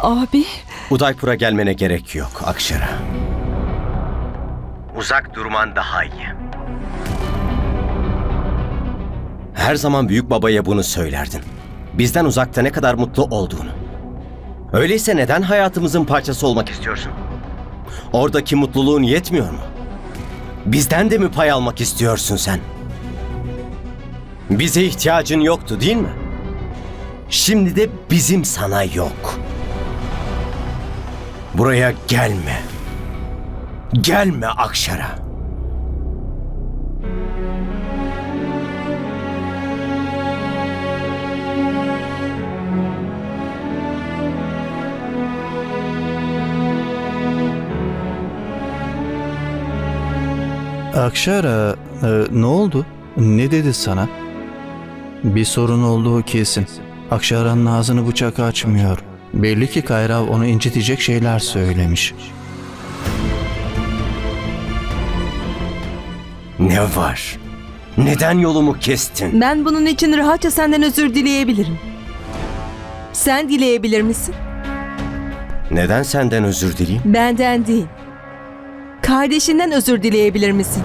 Abi, Udaypur'a gelmene gerek yok Akşara. Uzak durman daha iyi. Her zaman büyük babaya bunu söylerdin. Bizden uzakta ne kadar mutlu olduğunu. Öyleyse neden hayatımızın parçası olmak istiyorsun? Oradaki mutluluğun yetmiyor mu? Bizden de mi pay almak istiyorsun sen? Bize ihtiyacın yoktu değil mi? Şimdi de bizim sana yok. Buraya gelme. Gelme Akşar'a. Akşara e, ne oldu? Ne dedi sana? Bir sorun olduğu kesin. Akşara'nın ağzını bıçak açmıyor. Belli ki Kayrav onu incitecek şeyler söylemiş. Ne var? Neden yolumu kestin? ben bunun için rahatça senden özür dileyebilirim. Sen dileyebilir misin? Neden senden özür dileyim? Benden değil. Kardeşinden özür dileyebilir misin?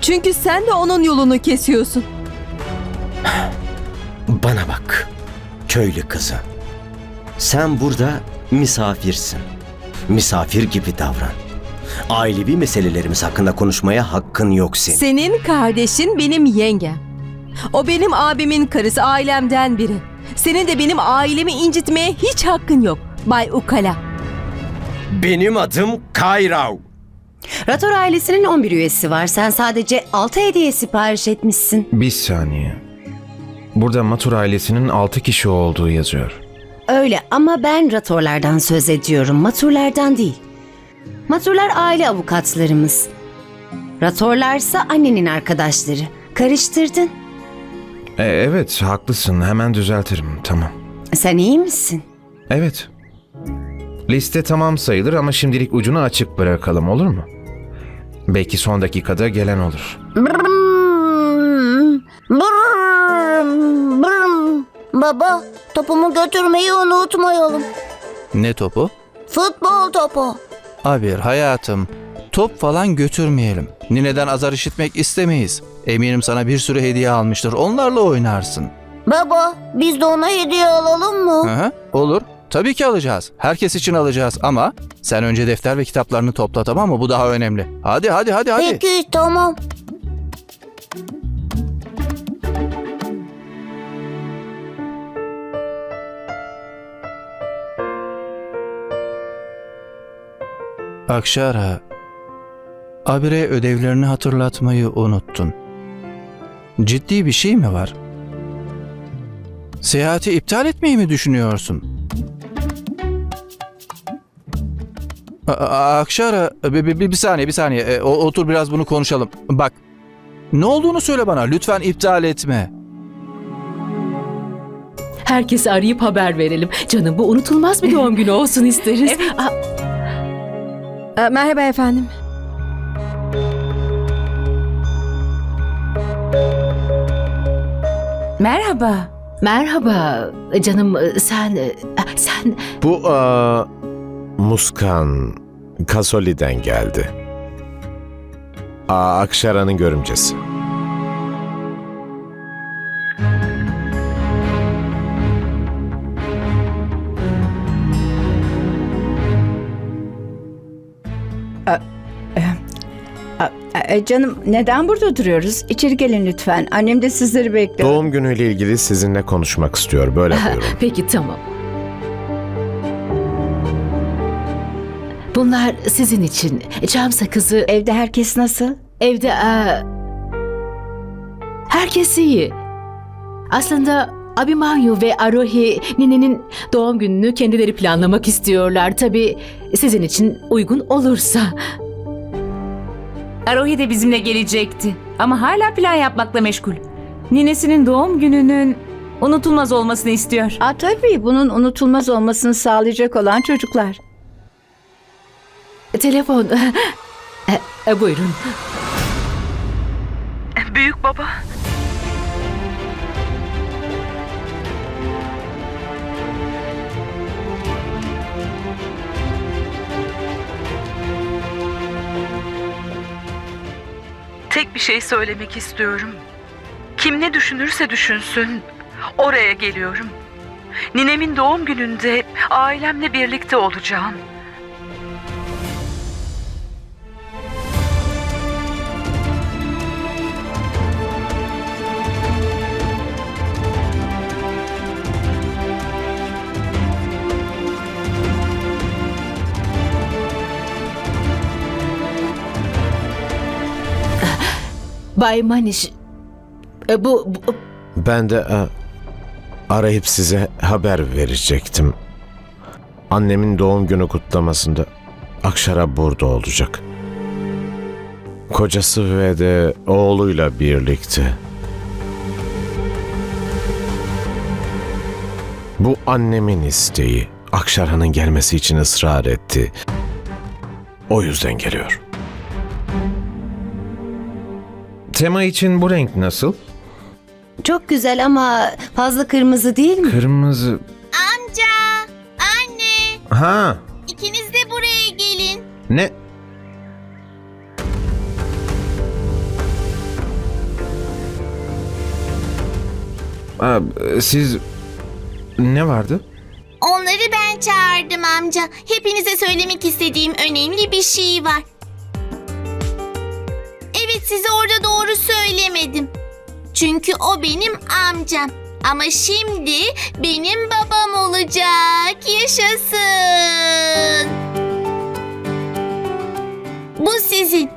Çünkü sen de onun yolunu kesiyorsun. Bana bak. Köylü kızı. Sen burada misafirsin. Misafir gibi davran. Ailevi meselelerimiz hakkında konuşmaya hakkın yok senin. Senin kardeşin benim yengem. O benim abimin karısı, ailemden biri. Senin de benim ailemi incitmeye hiç hakkın yok. Bay Ukala. Benim adım Kayrav. Rator ailesinin 11 üyesi var. Sen sadece 6 hediye sipariş etmişsin. Bir saniye. Burada Matur ailesinin 6 kişi olduğu yazıyor. Öyle ama ben Ratorlardan söz ediyorum. Maturlardan değil. Maturlar aile avukatlarımız. Ratorlarsa annenin arkadaşları. Karıştırdın. E, evet, haklısın. Hemen düzeltirim. Tamam. Sen iyi misin? Evet. Liste tamam sayılır ama şimdilik ucunu açık bırakalım olur mu? Belki son dakikada gelen olur. Baba, topumu götürmeyi unutmayalım. Ne topu? Futbol topu. Abir hayatım, top falan götürmeyelim. Nineden azar işitmek istemeyiz. Eminim sana bir sürü hediye almıştır. Onlarla oynarsın. Baba, biz de ona hediye alalım mı? Hı hı, olur. Tabii ki alacağız. Herkes için alacağız ama sen önce defter ve kitaplarını topla tamam mı? Bu daha önemli. Hadi hadi hadi hadi. Peki, tamam. Akşara, Abire ödevlerini hatırlatmayı unuttun. Ciddi bir şey mi var? Seyahati iptal etmeyi mi düşünüyorsun? A- Akşara, bir, bir, bir saniye, bir saniye. E, otur biraz bunu konuşalım. Bak, ne olduğunu söyle bana. Lütfen iptal etme. Herkese arayıp haber verelim. Canım bu unutulmaz bir doğum günü olsun isteriz. Aa, Ee, merhaba efendim. merhaba. Merhaba. Canım sen sen Bu aa, Muskan Kasoli'den geldi. Aa, Akşara'nın görümcesi. E, canım neden burada duruyoruz? İçeri gelin lütfen. Annem de sizleri bekliyor. Doğum günüyle ilgili sizinle konuşmak istiyor. Böyle buyurun. peki tamam. Bunlar sizin için. Cam sakızı Evde herkes nasıl? evde aa, herkes iyi. Aslında Abimanyu ve Arohi ninenin doğum gününü kendileri planlamak istiyorlar. Tabii sizin için uygun olursa. Arohi de bizimle gelecekti. Ama hala plan yapmakla meşgul. Ninesinin doğum gününün unutulmaz olmasını istiyor. Aa, tabii bunun unutulmaz olmasını sağlayacak olan çocuklar. Telefon. E, e, buyurun. Büyük baba. Tek bir şey söylemek istiyorum. Kim ne düşünürse düşünsün, oraya geliyorum. Ninemin doğum gününde ailemle birlikte olacağım. Bay Maniş, e, bu, bu Ben de e, arayıp size haber verecektim. Annemin doğum günü kutlamasında Akşara burada olacak. Kocası ve de oğluyla birlikte. Bu annemin isteği. Akşara'nın gelmesi için ısrar etti. O yüzden geliyor. Tema için bu renk nasıl? Çok güzel ama fazla kırmızı değil mi? Kırmızı. Amca, anne, Ha, ikiniz de buraya gelin. ne? Aa, siz ne vardı? Onları ben çağırdım amca. Hepinize söylemek istediğim önemli bir şey var. Size orada doğru söylemedim. Çünkü o benim amcam. Ama şimdi benim babam olacak. Yaşasın. Bu sizin.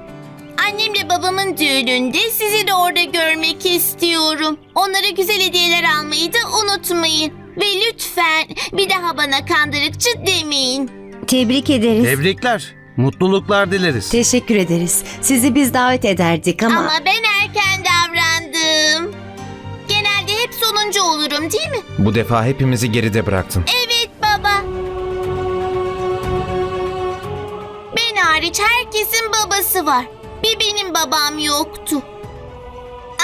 Annemle babamın düğününde sizi de orada görmek istiyorum. Onlara güzel hediyeler almayı da unutmayın. Ve lütfen bir daha bana kandırıkçı demeyin. Tebrik ederiz. Tebrikler. Mutluluklar dileriz. Teşekkür ederiz. Sizi biz davet ederdik ama... Ama ben erken davrandım. Genelde hep sonuncu olurum değil mi? Bu defa hepimizi geride bıraktın. Evet baba. Ben hariç herkesin babası var. Bir benim babam yoktu.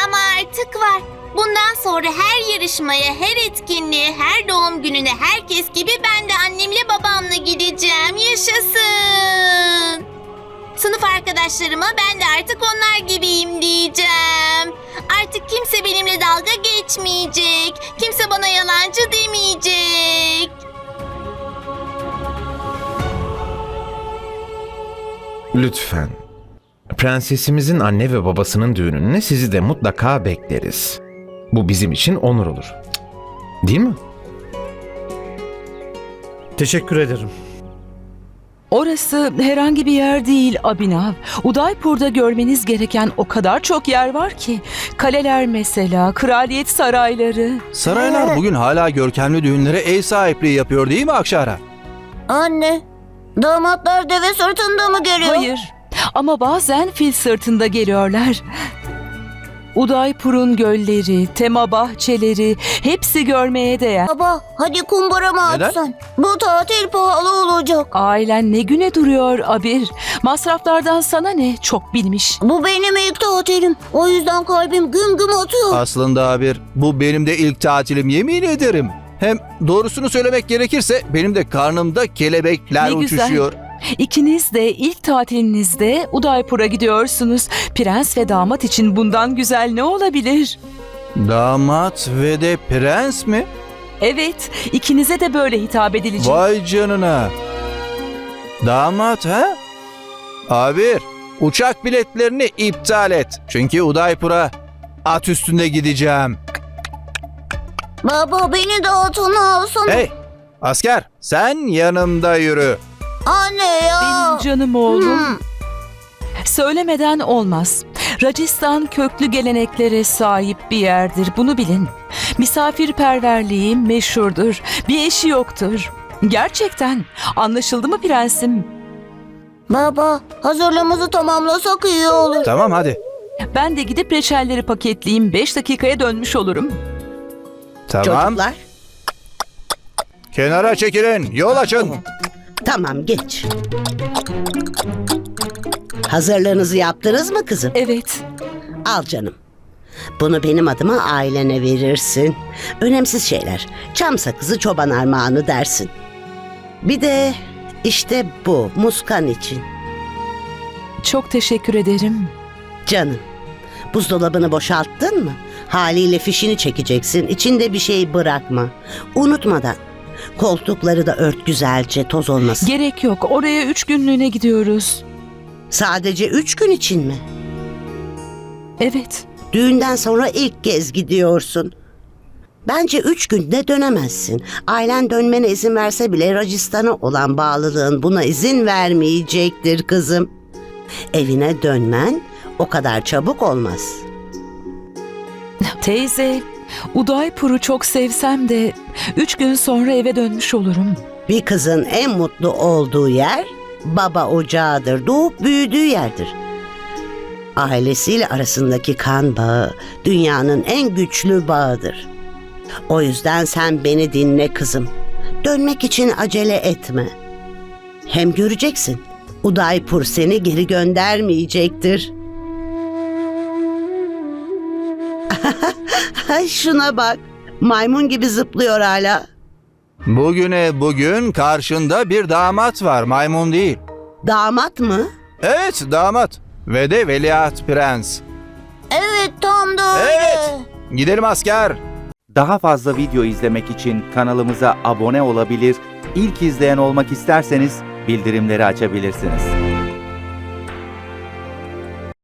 Ama artık var. Bundan sonra her yarışmaya, her etkinliğe, her doğum gününe herkes gibi ben de annemle babamla gideceğim. Yaşasın. Sınıf arkadaşlarıma ben de artık onlar gibiyim diyeceğim. Artık kimse benimle dalga geçmeyecek. Kimse bana yalancı demeyecek. Lütfen. Prensesimizin anne ve babasının düğününe sizi de mutlaka bekleriz. Bu bizim için onur olur. Değil mi? Teşekkür ederim. Orası herhangi bir yer değil Abinav. Udaipur'da görmeniz gereken o kadar çok yer var ki. Kaleler mesela, kraliyet sarayları. Saraylar bugün hala görkemli düğünlere ev sahipliği yapıyor değil mi Akşara? Anne, damatlar deve sırtında mı geliyor? Hayır ama bazen fil sırtında geliyorlar. Udaipur'un gölleri, tema bahçeleri hepsi görmeye değer. Baba, hadi kumbara mı Neden? atsan? Bu tatil pahalı olacak. Ailen ne güne duruyor Abir. Masraflardan sana ne? Çok bilmiş. Bu benim ilk tatilim. O yüzden kalbim güm güm atıyor. Aslında bir bu benim de ilk tatilim yemin ederim. Hem doğrusunu söylemek gerekirse benim de karnımda kelebekler Ne güzel. uçuşuyor. İkiniz de ilk tatilinizde Udaipur'a gidiyorsunuz. Prens ve damat için bundan güzel ne olabilir? Damat ve de prens mi? Evet, ikinize de böyle hitap edilecek. Vay canına. Damat ha? Abi uçak biletlerini iptal et. Çünkü Udaipur'a at üstünde gideceğim. Baba beni de atına alsana. Hey asker sen yanımda yürü. Anne ya. Benim canım oğlum. Hmm. Söylemeden olmaz. Rajasthan köklü geleneklere sahip bir yerdir. Bunu bilin. Misafirperverliği meşhurdur. Bir eşi yoktur. Gerçekten. Anlaşıldı mı prensim? Baba, hazırlığımızı tamamlasak iyi olur. Tamam hadi. Ben de gidip reçelleri paketleyeyim. 5 dakikaya dönmüş olurum. Tamam. Çocuklar Kenara çekilin. Yol açın. Tamam geç. Hazırlığınızı yaptınız mı kızım? Evet. Al canım. Bunu benim adıma ailene verirsin. Önemsiz şeyler. Çam sakızı çoban armağanı dersin. Bir de işte bu muskan için. Çok teşekkür ederim. Canım Buzdolabını boşalttın mı? Haliyle fişini çekeceksin. İçinde bir şey bırakma. Unutmadan. Koltukları da ört güzelce toz olmasın. Gerek yok. Oraya üç günlüğüne gidiyoruz. Sadece üç gün için mi? Evet. Düğünden sonra ilk kez gidiyorsun. Bence üç günde dönemezsin. Ailen dönmene izin verse bile Racistan'a olan bağlılığın buna izin vermeyecektir kızım. Evine dönmen o kadar çabuk olmaz. Teyze, Udaipur'u çok sevsem de üç gün sonra eve dönmüş olurum. Bir kızın en mutlu olduğu yer baba ocağıdır, doğup büyüdüğü yerdir. Ailesiyle arasındaki kan bağı dünyanın en güçlü bağıdır. O yüzden sen beni dinle kızım. Dönmek için acele etme. Hem göreceksin. Udaipur seni geri göndermeyecektir. Ay Şuna bak. Maymun gibi zıplıyor hala. Bugüne bugün karşında bir damat var, maymun değil. Damat mı? Evet, damat. Ve de veliaht prens. Evet tam da öyle. Evet. Gidelim asker. Daha fazla video izlemek için kanalımıza abone olabilir, ilk izleyen olmak isterseniz bildirimleri açabilirsiniz.